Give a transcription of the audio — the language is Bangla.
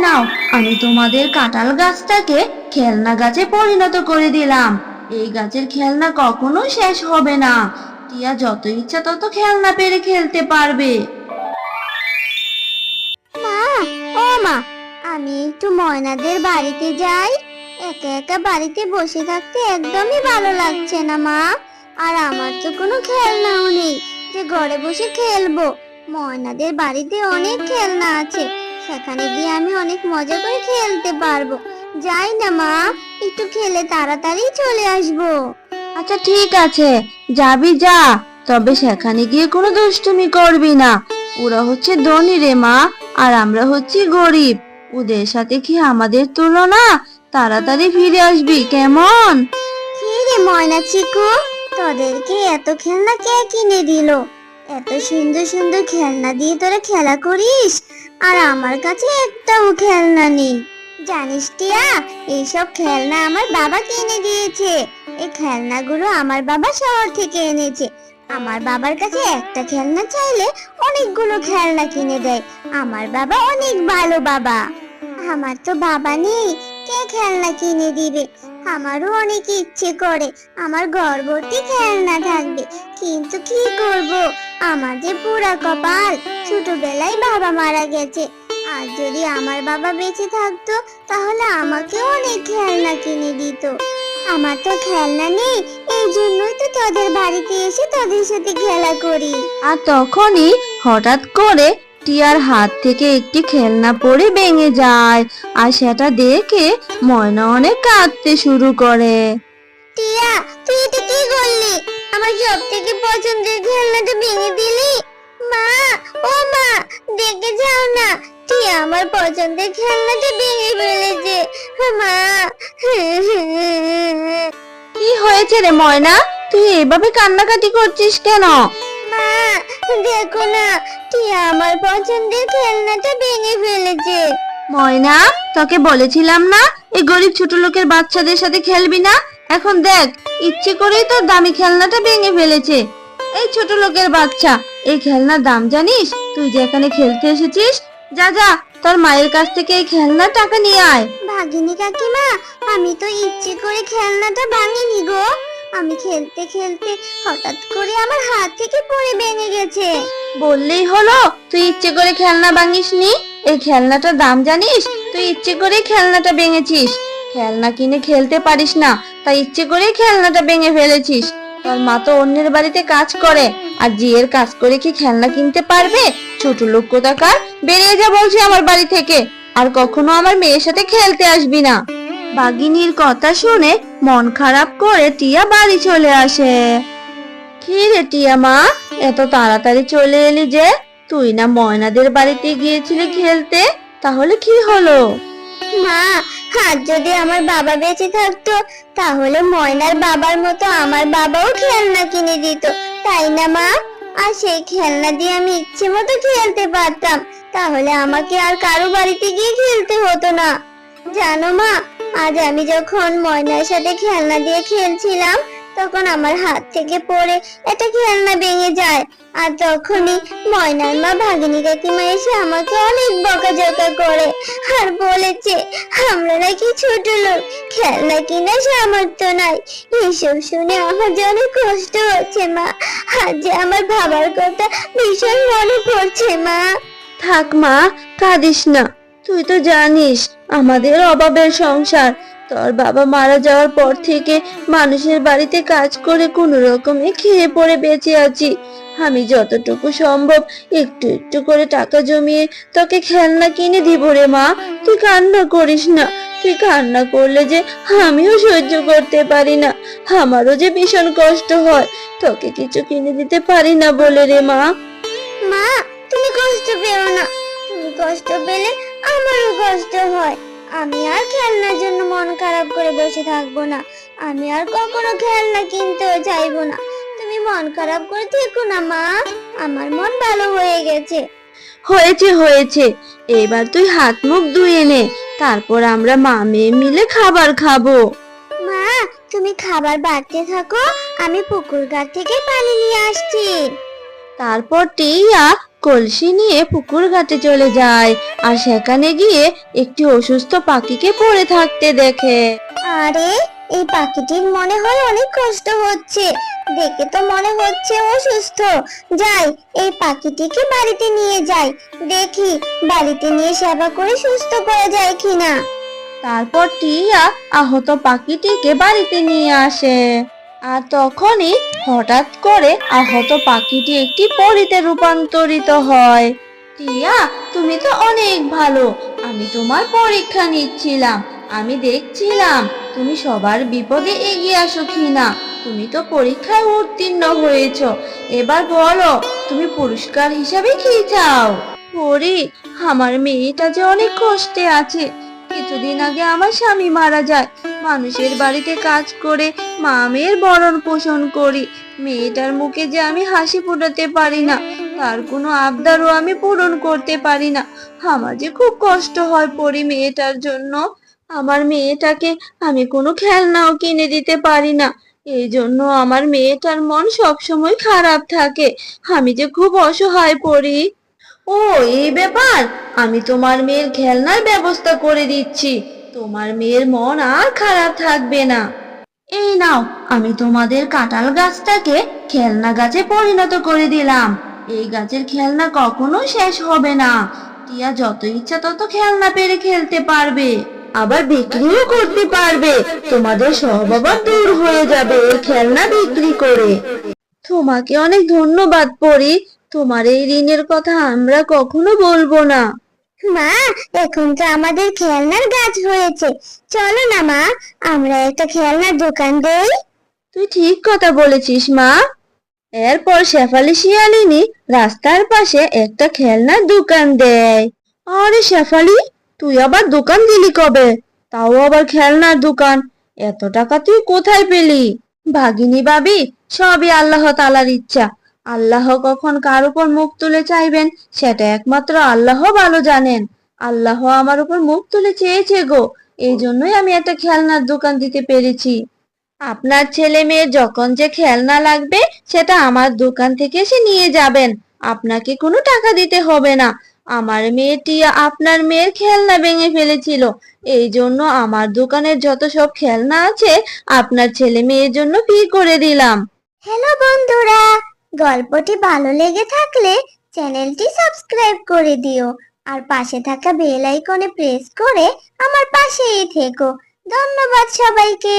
নাও। আমি তোমাদের কাঁঠাল গাছটাকে খেলনা গাছে পরিণত করে দিলাম। এই গাছের খেলনা কখনো শেষ হবে না। টিয়া যত ইচ্ছা তত খেলনা পেরে খেলতে পারবে। মা, ও মা, আমি একটু ময়নাদের বাড়িতে যাই। একা একা বাড়িতে বসে থাকতে একদমই ভালো লাগছে না, মা। আর আমার তো কোনো খেলনাও নেই। যে ঘরে বসে খেলব। ময়নাদের বাড়িতে অনেক খেলনা আছে। সেখানে গিয়ে আমি অনেক মজা করে খেলতে পারব। যাই না মা একটু খেলে তাড়াতাড়ি চলে আসব। আচ্ছা ঠিক আছে। যাবি যা তবে সেখানে গিয়ে কোনো দুষ্টুমি করবি না। ওরা হচ্ছে ধনী রে মা আর আমরা হচ্ছি গরিব। ওদের সাথে কি আমাদের তুলনা? তাড়াতাড়ি ফিরে আসবি কেমন? কি রে ময়না চিকু তোদেরকে এত খেলনা কে কিনে দিল? এত সুন্দর সুন্দর খেলনা দিয়ে তোরা খেলা করিস? আর আমার কাছে একটাও খেলনা নেই। জানিস টিয়া, এইসব খেলনা আমার বাবা কিনে দিয়েছে। এই খেলনাগুলো আমার বাবা শহর থেকে এনেছে। আমার বাবার কাছে একটা খেলনা চাইলে অনেকগুলো খেলনা কিনে দেয়। আমার বাবা অনেক ভালো বাবা। আমার তো বাবা নেই। কে খেলনা কিনে দিবে? আমারও অনেক ইচ্ছে করে। আমার গর্ভবতী খেলনা থাকবে। কিন্তু কি করব? আমার যে পুরা কপাল। ছোটবেলায় বাবা মারা গেছে। আর যদি আমার বাবা বেঁচে থাকতো, তাহলে আমাকে অনেক খেলনা কিনে দিত। আমার তো খেলনা নেই। এই জন্যই তো তোদের বাড়িতে এসে তোদের সাথে খেলা করি। আর তখনই হঠাৎ করে টিয়ার হাত থেকে একটি খেলনা পড়ে ভেঙে যায় আর সেটা দেখে ময়না অনেক কাঁদতে শুরু করে। টিয়া তুই এটা কি করলি? আমার সব থেকে পছন্দের খেলনাটা ভেঙে দিলি? মা ও মা দেখে যাও না টিয়া আমার পছন্দের খেলনাটা ভেঙে ফেলেছে। মা। কি হয়েছে রে ময়না? তুই এভাবে কান্নাকাটি করছিস কেন? দেখো না টিয়া আমার পছন্দের খেলনাটা ভেঙে ফেলেছে। ময়না, তোকে বলেছিলাম না, এই গরিব ছোট লোকের বাচ্চাদের সাথে খেলবি না? এখন দেখ, ইচ্ছে করেই তোর দামি খেলনাটা ভেঙে ফেলেছে। এই ছোট লোকের বাচ্চা, এই খেলনার দাম জানিস? তুই যে এখানে খেলতে এসেছিস, যা যা, তোর মায়ের কাছ থেকে এই খেলনার টাকা নিয়ে আয়। ভাগিনী কাকিমা, আমি তো ইচ্ছে করে খেলনাটা ভাঙিনি গো। আমি খেলতে খেলতে হঠাৎ করে আমার হাত থেকে পড়ে ভেঙে গেছে। বললেই হলো, তুই ইচ্ছে করে খেলনা ভাঙিসনি? এই খেলনাটার দাম জানিস? তুই ইচ্ছে করে খেলনাটা ভেঙেছিস। খেলনা কিনে খেলতে পারিস না, তাই ইচ্ছে করে খেলনাটা ভেঙে ফেলেছিস। তোর মা তো অন্যের বাড়িতে কাজ করে, আর জিয়ের কাজ করে কি খেলনা কিনতে পারবে? ছোট লোক কোথাকার? বেরিয়ে যা বলছি আমার বাড়ি থেকে। আর কখনো আমার মেয়ের সাথে খেলতে আসবি না। বাগিনীর কথা শুনে মন খারাপ করে টিয়া বাড়ি চলে আসে। কি রে টিয়া মা, এত তাড়াতাড়ি চলে এলি যে, তুই না ময়নাদের বাড়িতে গিয়েছিলি খেলতে, তাহলে কি হলো? মা আর যদি আমার বাবা বেঁচে থাকতো, তাহলে ময়নার বাবার মতো আমার বাবাও খেলনা কিনে দিত, তাই না মা? আর সেই খেলনা দিয়ে আমি ইচ্ছে মতো খেলতে পারতাম, তাহলে আমাকে আর কারও বাড়িতে গিয়ে খেলতে হতো না। জানো মা আজ আমি যখন ময়নার সাথে খেলনা দিয়ে খেলছিলাম, তখন আমার হাত থেকে পড়ে একটা খেলনা ভেঙে যায়। আর তখনই ময়নার মা ভাগিনী কাকিমা এসে আমাকে অনেক বকাঝকা করে আর বলেছে, আমরা নাকি ছোট লোক, খেলনা কিনা সামর্থ্য নাই। এইসব শুনে আমার যে অনেক কষ্ট হচ্ছে মা। আজ যে আমার ভাবার কথা ভীষণ মনে পড়ছে মা। থাক মা, কাঁদিস না। তুই তো জানিস, আমাদের অভাবের সংসার। তোর বাবা মারা যাওয়ার পর থেকে মানুষের বাড়িতে কাজ করে কোনো রকমে খেয়ে পড়ে বেঁচে আছি। আমি যতটুকু সম্ভব একটু একটু করে টাকা জমিয়ে তোকে খেলনা কিনে দিব রে মা। তুই কান্না করিস না। তুই কান্না করলে যে আমিও সহ্য করতে পারি না। আমারও যে ভীষণ কষ্ট হয়। তোকে কিছু কিনে দিতে পারি না বলে রে মা। মা, তুমি কষ্ট পেও না। তুমি কষ্ট পেলে আমারও কষ্ট হয়। আমি আর খেলনার জন্য মন খারাপ করে বসে থাকব না। আমি আর কখনো খেলনা কিনতেও চাইব না। তুমি মন খারাপ করে থেকো না মা। আমার মন ভালো হয়ে গেছে। হয়েছে হয়েছে। এবার তুই হাত মুখ ধুয়ে নে। তারপর আমরা মা মেয়ে মিলে খাবার খাব। মা তুমি খাবার বাড়তে থাকো। আমি পুকুর ঘাট থেকে পানি নিয়ে আসছি। তারপর টিয়া কলসি নিয়ে পুকুর ঘাটে চলে যায় আর সেখানে গিয়ে একটি অসুস্থ পাখিকে পড়ে থাকতে দেখে। আরে এই পাখিটির মনে হয় অনেক কষ্ট হচ্ছে। দেখে তো মনে হচ্ছে অসুস্থ যাই এই পাখিটিকে বাড়িতে নিয়ে যাই। দেখি বাড়িতে নিয়ে সেবা করে সুস্থ করা যায় কিনা। তারপর টিয়া আহত পাখিটিকে বাড়িতে নিয়ে আসে। আর তখনই হঠাৎ করে আহত পাখিটি একটি পরিতে রূপান্তরিত হয়। টিয়া, তুমি তো অনেক ভালো। আমি তোমার পরীক্ষা নিচ্ছিলাম। আমি দেখছিলাম তুমি সবার বিপদে এগিয়ে আসো কিনা। তুমি তো পরীক্ষায় উত্তীর্ণ হয়েছো। এবার বলো, তুমি পুরস্কার হিসাবে কি চাও? পরি, আমার মেয়েটা যে অনেক কষ্টে আছে। কিছুদিন আগে আমার স্বামী মারা যায়। মানুষের বাড়িতে কাজ করে মা মেয়ের ভরণ পোষণ করি। মেয়েটার মুখে যে আমি হাসি ফোটাতে পারি না, তার কোনো আবদারও আমি পূরণ করতে পারি না। আমার যে খুব কষ্ট হয় পড়ি মেয়েটার জন্য। আমার মেয়েটাকে আমি কোনো খেলনাও কিনে দিতে পারি না। এই জন্য আমার মেয়েটার মন সবসময় খারাপ থাকে। আমি যে খুব অসহায় পড়ি ও, এই ব্যাপার? আমি তোমার মেয়ের খেলনার ব্যবস্থা করে দিচ্ছি। তোমার মেয়ের মন আর খারাপ থাকবে না। এই নাও, আমি তোমাদের কাঁঠাল গাছটাকে খেলনা গাছে পরিণত করে দিলাম। এই গাছের খেলনা কখনো শেষ হবে না। টিয়া যত ইচ্ছা তত খেলনা পেরে খেলতে পারবে। আবার বিক্রিও করতে পারবে। তোমাদের আবার দূর হয়ে যাবে এই খেলনা বিক্রি করে। তোমাকে অনেক ধন্যবাদ পরি। তোমার এই ঋণের কথা আমরা কখনো বলব না। মা, এখন তো আমাদের খেলনার গাছ হয়েছে। চলো না মা, আমরা একটা খেলনার দোকান দেই। তুই ঠিক কথা বলেছিস, মা। এরপর শেফালি শিয়ালিনী রাস্তার পাশে একটা খেলনার দোকান দেয়। আরে শেফালি, তুই আবার দোকান দিলি কবে? তাও আবার খেলনার দোকান। এত টাকা তুই কোথায় পেলি? ভাগিনী ভাবি, সবই আল্লাহ তালার ইচ্ছা। আল্লাহ কখন কার উপর মুখ তুলে চাইবেন, সেটা একমাত্র আল্লাহ ভালো জানেন। আল্লাহ আমার উপর মুখ তুলে চেয়েছে গো এই জন্যই আমি একটা খেলনার দোকান দিতে পেরেছি। আপনার ছেলে মেয়ে যখন যে খেলনা লাগবে, সেটা আমার দোকান থেকে এসে নিয়ে যাবেন। আপনাকে কোনো টাকা দিতে হবে না। আমার মেয়েটি আপনার মেয়ের খেলনা ভেঙে ফেলেছিল। এই জন্য আমার দোকানের যত সব খেলনা আছে, আপনার ছেলে মেয়ের জন্য ফ্রি করে দিলাম। হ্যালো বন্ধুরা গল্পটি ভালো লেগে থাকলে চ্যানেলটি সাবস্ক্রাইব করে দিও। আর পাশে থাকা বেল আইকনে প্রেস করে আমার পাশেই থেকো। ধন্যবাদ সবাইকে।